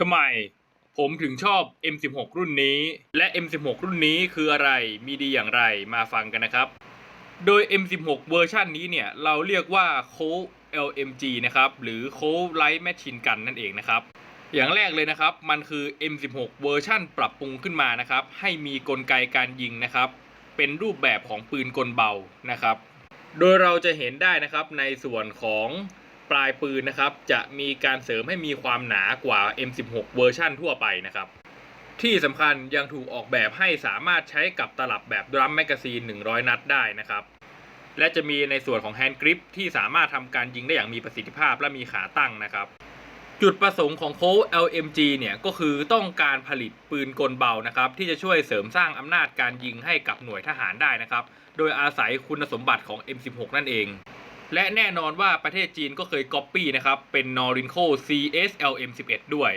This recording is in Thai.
ทำไมผมถึงชอบ M16 รุ่นนี้ และ M16 รุ่นนี้คืออะไร มีดีอย่างไร มาฟังกันนะครับ โดย M16 เวอร์ชันนี้เนี่ย เราเรียกว่า CO LMG นะครับ หรือ Colt Light Machine Gun นั่นเองนะครับ อย่างแรกเลยนะครับ มันคือ M16 เวอร์ชันปรับปรุงขึ้นมานะครับ ให้มีกลไกการยิงนะครับ เป็นรูปแบบของปืนกลเบานะครับ โดยเราจะเห็นได้นะครับในส่วนของ ปลายปืนนะครับ จะมีการเสริมให้มีความหนากว่า M16 เวอร์ชันทั่วไปนะครับที่สำคัญยังถูกออกแบบให้สามารถใช้กับตลับแบบดรัมแมกกาซีน 100 นัดได้นะครับ และจะมีในส่วนของแฮนด์กริปที่สามารถทำการยิงได้อย่างมีประสิทธิภาพและมีขาตั้งนะครับ จุดประสงค์ของโค้ LMG เนี่ยก็คือต้องการผลิตปืนกลเบานะครับ ที่จะช่วยเสริมสร้างอำนาจการยิงให้กับหน่วยทหารได้นะครับ โดยอาศัยคุณสมบัติของ M16 นั่นเอง และแน่นอนว่าประเทศจีนก็เคยก๊อปปี้นะครับ เป็น Norinco CSLM11 ด้วย